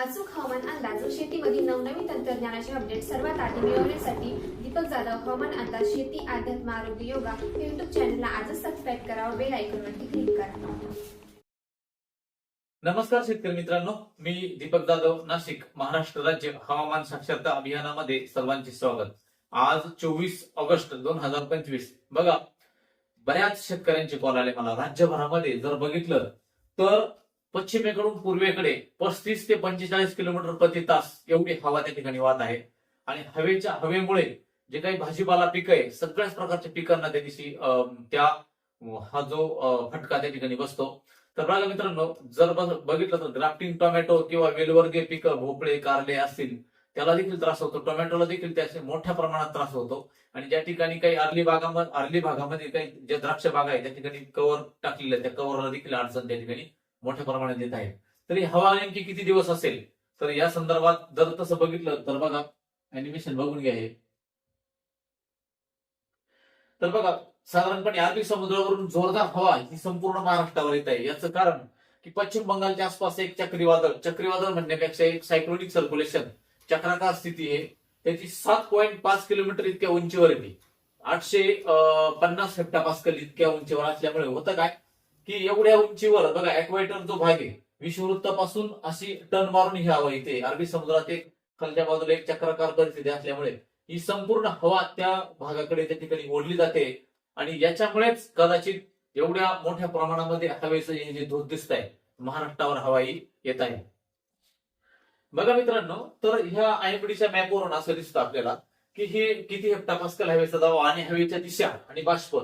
अचूक हवामान अंदाज व शेतीमधील नवनवीन तंत्रज्ञानाचे अपडेट सर्वात आधी मिळवण्यासाठी दीपक जाधव हवामान अंदाज शेती अध्यात्म आरोग्य योगा युट्यूब चॅनलला आजच सबस्क्राईब करा व बेल आयकॉनवरती क्लिक करा. नमस्कार शेतकरी मित्रांनो. मी दीपक जाधव नाशिक महाराष्ट्र राज्य हवामान साक्षरता अभियानामध्ये सर्वांचे स्वागत. आज चोवीस ऑगस्ट दोन हजार पंचवीस. बघा बऱ्याच शेतकऱ्यांचे कॉल आले मला. राज्यभरामध्ये जर बघितलं तर पश्चिमेकडून पूर्वेकडे पस्तीस ते पंचेचाळीस किलोमीटर प्रति तास एवढी हवा त्या ठिकाणी वाहत आहे. आणि हवेच्या हवेमुळे जे काही भाजीपाला पीक आहे सगळ्याच प्रकारच्या पिकांना त्या दिवशी त्या हा जो फटका त्या ठिकाणी बसतो. तर बघा मित्रांनो जर बघितलं तर ग्राफ्टिंग टोमॅटो किंवा वेलवर्गीय पिकं भोपळे कारले असतील त्याला देखील त्रास होतो. टोमॅटोला देखील त्याचे मोठ्या प्रमाणात त्रास होतो. आणि ज्या ठिकाणी काही अर्ली भागामध्ये अर्ली भागामध्ये काही ज्या द्राक्ष बागा आहे त्या ठिकाणी कव्हर टाकलेलं आहे त्या कव्हरला देखील अडचण त्या ठिकाणी मोठ्या प्रमाणात येत आहे. तरी हवा नेमकी किती दिवस असेल? तर या संदर्भात जर तसं बघितलं तर बघा अॅनिमेशन बघून घ्या हे. तर बघा साधारणपणे अरबी समुद्रावरून जोरदार हवा ही संपूर्ण महाराष्ट्रावर येत आहे. याचं कारण की पश्चिम बंगालच्या आसपास एक चक्रीवादळ चक्रीवादळ म्हणण्यापेक्षा एक सायक्लोनिक सर्क्युलेशन चक्राकार स्थिती आहे. त्याची सात पॉईंट पाच किलोमीटर इतक्या उंचीवर येते आठशे पन्नास पन्नास हेक्टापास्कल इतक्या उंचीवर असल्यामुळे होतं काय? की एवढ्या उंचीवर बघा एक्वेटर जो भाग आहे विषुवृत्तापासून अशी टर्न मारून ही हवा येते अरबी समुद्रात एक खालच्या बाजूला एक चक्राकार परिस्थिती असल्यामुळे ही संपूर्ण हवा त्या भागाकडे त्या ठिकाणी ओढली जाते. आणि याच्यामुळेच कदाचित एवढ्या मोठ्या प्रमाणामध्ये हवेचं हे जे धोत दिसत आहे महाराष्ट्रावर हवा येत आहे. बघा मित्रांनो तर ह्या आयएमडीच्या मॅपवरून असं दिसतं आपल्याला की हे किती हेक्टापास्कल हवेचा दावा आणि हवेच्या दिशा आणि बाष्प.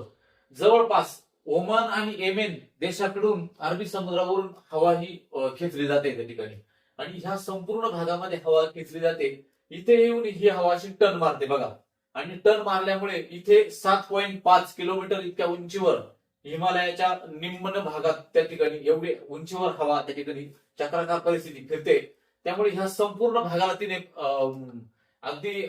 जवळपास ओमान आणि येमेन देशाकडून अरबी समुद्रावरून हवा ही खेचली जाते त्या ठिकाणी. आणि ह्या संपूर्ण भागामध्ये हवा खेचली जाते. इथे येऊन ही हवा अशी टन मारते बघा. आणि टन मारल्यामुळे इथे सात पॉईंट पाच किलोमीटर इतक्या उंचीवर हिमालयाच्या निम्न भागात त्या ठिकाणी एवढे उंचीवर हवा त्या ठिकाणी चक्राकार परिस्थिती फिरते. त्यामुळे ह्या संपूर्ण भागाला तिने अगदी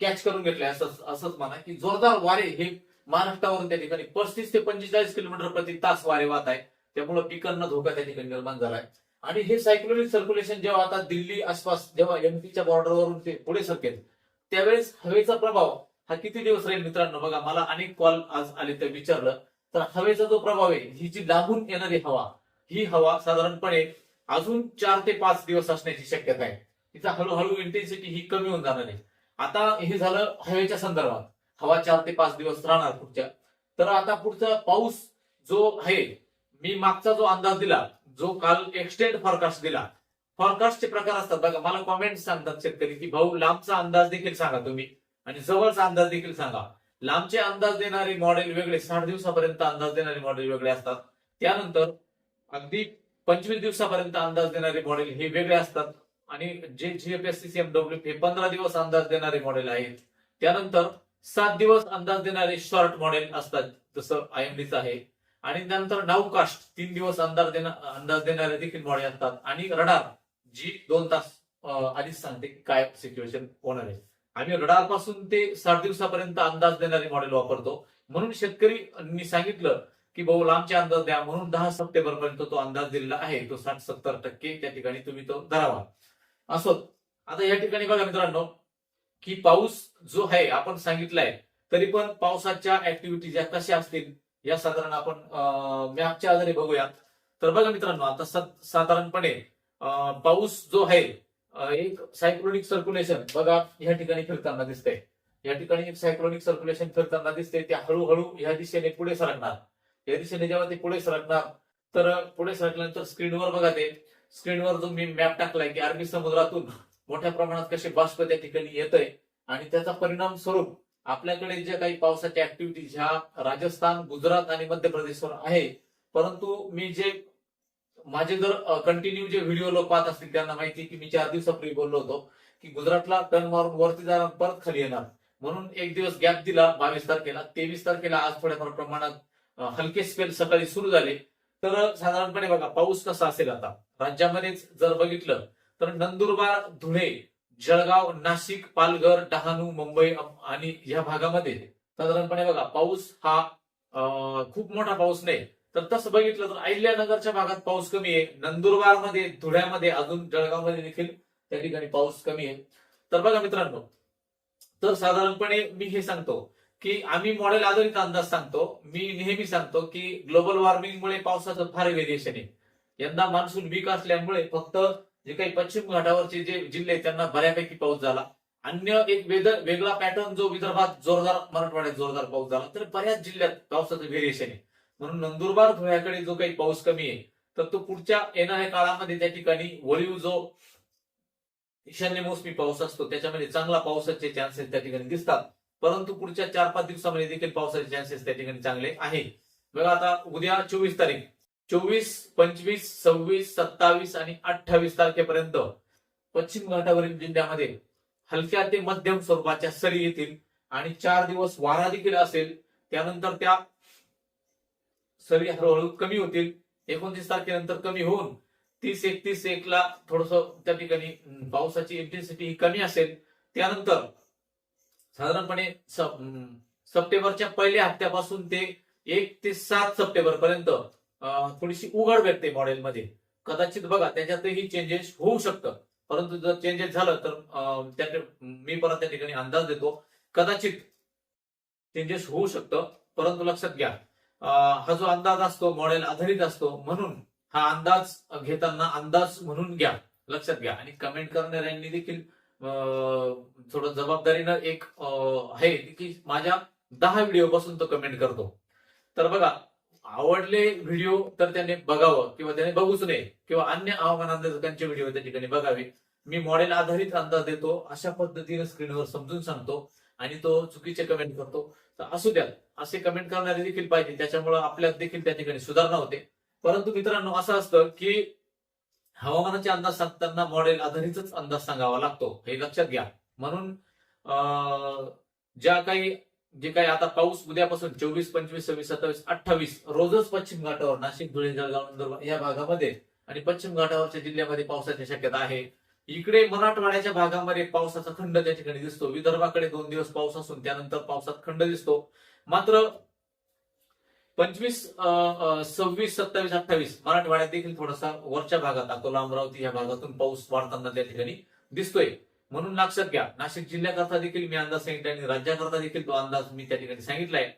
कॅच करून घेतले असं असंच म्हणा की जोरदार वारे हे महाराष्ट्रावरून त्या ठिकाणी पस्तीस ते पंचेचाळीस किलोमीटर प्रति तास वारे वाहत आहे. त्यामुळे पिकांना धोका त्या ठिकाणी निर्माण झालाय. आणि हे सायक्लोनिक सर्क्युलेशन जेव्हा आता दिल्ली आसपास जेव्हा एमपीच्या बॉर्डरवरून ते पुढे सरकेल त्यावेळेस हवेचा प्रभाव हा किती दिवस राहील मित्रांनो? बघा मला अनेक कॉल आज आले ते विचारलं. तर हवेचा जो प्रभाव आहे ही जी लांबून येणारी हवा ही हवा साधारणपणे अजून चार ते पाच दिवस असण्याची शक्यता आहे. तिचा हळूहळू इंटेन्सिटी ही कमी होऊन जाणार आहे. आता हे झालं हवेच्या संदर्भात. हवा चार ते पाच दिवस राहणार पुढच्या. तर आता पुढचा पाऊस जो आहे मी मागचा जो अंदाज दिला जो काल एक्सटेंड फॉरकास्ट दिला फॉरकास्टचे प्रकार असतात. बघा मला कॉमेंट सांगतात शेतकरी की भाऊ लांबचा अंदाज देखील सांगा तुम्ही आणि जवळचा अंदाज देखील सांगा. लांबचे अंदाज देणारे मॉडेल वेगळे साठ दिवसापर्यंत अंदाज देणारे मॉडेल वेगळे असतात. त्यानंतर अगदी पंचवीस दिवसापर्यंत अंदाज देणारे मॉडेल हे वेगळे असतात. आणि जे जीएफएससी सीएमडब्ल्यू हे पंधरा दिवस अंदाज देणारे मॉडेल आहेत. त्यानंतर सात दिवस अंदाज देणारे शॉर्ट मॉडेल असतात. जसं आयएमडीचं आहे. आणि त्यानंतर नाऊकास्ट तीन दिवस अंदाज देणा अंदाज देणारे देखील मॉडेल असतात. आणि रडार जी दोन तास आधीच सांगते की काय सिच्युएशन होणार आहे. आम्ही रडारपासून ते साठ दिवसापर्यंत अंदाज देणारे मॉडेल वापरतो. म्हणून शेतकरी सांगितलं की भाऊ लांबचे अंदाज द्या. म्हणून दहा सप्टेंबर पर्यंत तो अंदाज दिलेला आहे. तो साठ सत्तर टक्के त्या ठिकाणी तुम्ही तो धरावा. असो. आता या ठिकाणी बघा मित्रांनो की पाऊस जो आहे आपण सांगितलाय तरी पण पावसाच्या ऍक्टिव्हिटीज ज्या कशा असतील या साधारण आपण मॅपच्या आधारे बघूया तर बघा मित्रांनो आता साधारणपणे पाऊस जो आहे एक सायक्लोनिक सर्क्युलेशन बघा या ठिकाणी फिरताना दिसतंय. या ठिकाणी एक सायक्लोनिक सर्क्युलेशन फिरताना दिसते ते हळूहळू या दिशेने पुढे सरकणार. या दिशेने जेव्हा ते पुढे सरकणार तर पुढे सरकल्यानंतर स्क्रीनवर बघा ते. स्क्रीनवर जो मी मॅप टाकलाय की अरबी समुद्रातून मोठ्या प्रमाणात कसे बाष्प त्या ठिकाणी येत आहे आणि त्याचा परिणाम स्वरूप आपल्याकडे ज्या काही पावसाच्या ऍक्टिव्हिटीज ह्या राजस्थान गुजरात आणि मध्य प्रदेशवर आहे परंतु मी जे माझे जर कंटिन्यू जे व्हिडिओ लोक पाहत असतील त्यांना माहिती की मी चार दिवसापूर्वी बोललो होतो की गुजरातला टर्न मारून वरती जाणार परत खाली येणार. म्हणून एक दिवस गॅप दिला बावीस तारखेला. तेवीस तारखेला आज थोड्याफार प्रमाणात हलके स्पेल सकाळी सुरू झाले. तर साधारणपणे बघा पाऊस कसा असेल आता? राज्यामध्येच जर बघितलं तर नंदुरबार धुळे जळगाव नाशिक पालघर डहाणू मुंबई आणि या भागामध्ये साधारणपणे बघा पाऊस हा खूप मोठा पाऊस नाही. तर तसं बघितलं तर अहिल्यानगरच्या भागात पाऊस कमी आहे. नंदुरबारमध्ये धुळ्यामध्ये अजून जळगावमध्ये देखील त्या ठिकाणी पाऊस कमी आहे. तर बघा मित्रांनो तर साधारणपणे मी हे सांगतो की आम्ही मॉडेल आधारित अंदाज सांगतो. मी नेहमी सांगतो की ग्लोबल वॉर्मिंगमुळे पावसाचं फार व्हेरिएशन आहे यंदा मान्सून वीक असल्यामुळे फक्त जे काही पश्चिम घाटावरचे जे जिल्हे त्यांना बऱ्यापैकी पाऊस झाला. अन्य एक वेदर वेगळा पॅटर्न जो विदर्भात जोरदार मराठवाड्यात जोरदार पाऊस झाला तर बऱ्याच जिल्ह्यात पावसाचं व्हेरिएशन आहे. म्हणून नंदुरबार धुळ्याकडे जो काही पाऊस कमी आहे तर तो पुढच्या येणाऱ्या काळामध्ये त्या ठिकाणी वळीव जो ईशान्य मोसमी पाऊस असतो त्याच्यामध्ये चांगला पावसाचे चान्सेस त्या ठिकाणी दिसतात. परंतु पुढच्या चार पाच दिवसामध्ये देखील पावसाचे चान्सेस त्या ठिकाणी चांगले आहे. बघा आता उद्या चोवीस तारीख चोवीस पंचवीस सव्वीस सत्तावीस आणि अठ्ठावीस तारखेपर्यंत पश्चिम घाटावरील जिल्ह्यामध्ये हलक्या ते मध्यम स्वरूपाच्या सरी येतील आणि चार दिवस वारा देखील असेल त्यानंतर त्या सरी हळूहळू कमी होतील. एकोणतीस तारखेनंतर कमी होऊन तीस एकतीस एक ला थोडस त्या ठिकाणी पावसाची इंटेन्सिटी ही कमी असेल. त्यानंतर साधारणपणे सप्टेंबरच्या पहिल्या हप्त्यापासून ते एक ते सात सप्टेंबर पर्यंत थोडीशी उघड व्यक्ती मॉडेलमध्ये. कदाचित बघा त्याच्यातही चेंजेस होऊ शकतं. परंतु जर चेंजेस झालं तर अं, मी परत त्या ठिकाणी अंदाज देतो. कदाचित चेंजेस होऊ शकतं. परंतु लक्षात घ्या हा जो अंदाज असतो मॉडेल आधारित असतो म्हणून हा अंदाज घेताना अंदाज म्हणून घ्या. लक्षात घ्या. आणि कमेंट करणाऱ्यांनी देखील थोडं जबाबदारीनं एक आहे की माझ्या दहा व्हिडिओ पासून तो कमेंट करतो. तर बघा आवडले व्हिडिओ तर त्याने बघावं किंवा त्याने बघूच नये किंवा अन्य आव्हानांचे व्हिडिओ त्या ठिकाणी बघावे. मी मॉडेल आधारित अंदाज देतो अशा पद्धतीने स्क्रीनवर समजून सांगतो आणि तो चुकीचे कमेंट करतो. तर असू द्या असे कमेंट करणारे देखील पाहिजे त्याच्यामुळे आपल्यात देखील त्या ठिकाणी सुधारणा होते. परंतु मित्रांनो असं असतं की हवामानाचे अंदाज सांगताना मॉडेल आधारितच अंदाज सांगावा लागतो. हे लक्षात घ्या. म्हणून ज्या काही जे काही आता पाऊस उद्यापासून चोवीस पंचवीस सव्वीस सत्तावीस अठ्ठावीस रोजच पश्चिम घाटावर नाशिक धुळे जळगाव नंदुरबार या भागामध्ये आणि पश्चिम घाटावरच्या जिल्ह्यामध्ये पावसाची शक्यता आहे. इकडे मराठवाड्याच्या भागामध्ये पावसाचा खंड त्या ठिकाणी दिसतो. विदर्भाकडे दोन दिवस पाऊस असून त्यानंतर पावसात खंड दिसतो. मात्र पंचवीस सव्वीस सत्तावीस अठ्ठावीस मराठवाड्यात देखील थोडासा वरच्या भागात अकोला अमरावती या भागातून पाऊस वाढताना त्या ठिकाणी दिसतोय. म्हणून लक्षात घ्या नाशिक जिल्ह्याकरता देखील मी अंदाज सांगितला आणि राज्याकरता देखील तो अंदाज मी त्या ठिकाणी सांगितलाय.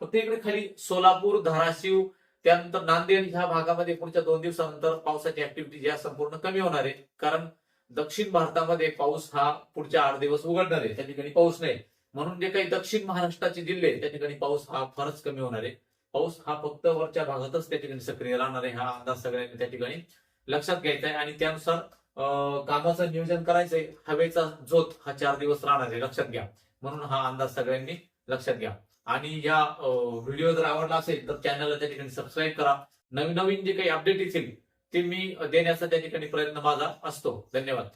फक्त इकडे खाली सोलापूर धाराशिव त्यानंतर नांदेड ह्या भागामध्ये पुढच्या दोन दिवसानंतर पावसाची ऍक्टिव्हिटी जी आहे संपूर्ण कमी होणार आहे. कारण दक्षिण भारतामध्ये पाऊस हा पुढच्या आठ दिवस उघडणार आहे. त्या ठिकाणी पाऊस नाही. म्हणून जे काही दक्षिण महाराष्ट्राचे जिल्हे आहेत, त्या ठिकाणी पाऊस हा फारच कमी होणार आहे. पाऊस हा फक्त वरच्या भागातच त्या ठिकाणी सक्रिय राहणार आहे हा अंदाज सगळ्यांनी त्या ठिकाणी लक्षात घ्यायचा आहे. आणि त्यानुसार कामाचं नियोजन करायचंय. हवेचा जोत हा चार दिवस राहणार आहे. लक्षात घ्या. म्हणून हा अंदाज सगळ्यांनी लक्षात घ्या. आणि या व्हिडिओ जर आवडला असेल तर चॅनलला त्या ठिकाणी सबस्क्राईब करा. नवीन नवीन जे काही अपडेट येतील ते मी देण्याचा त्या ठिकाणी प्रयत्न माझा असतो. धन्यवाद.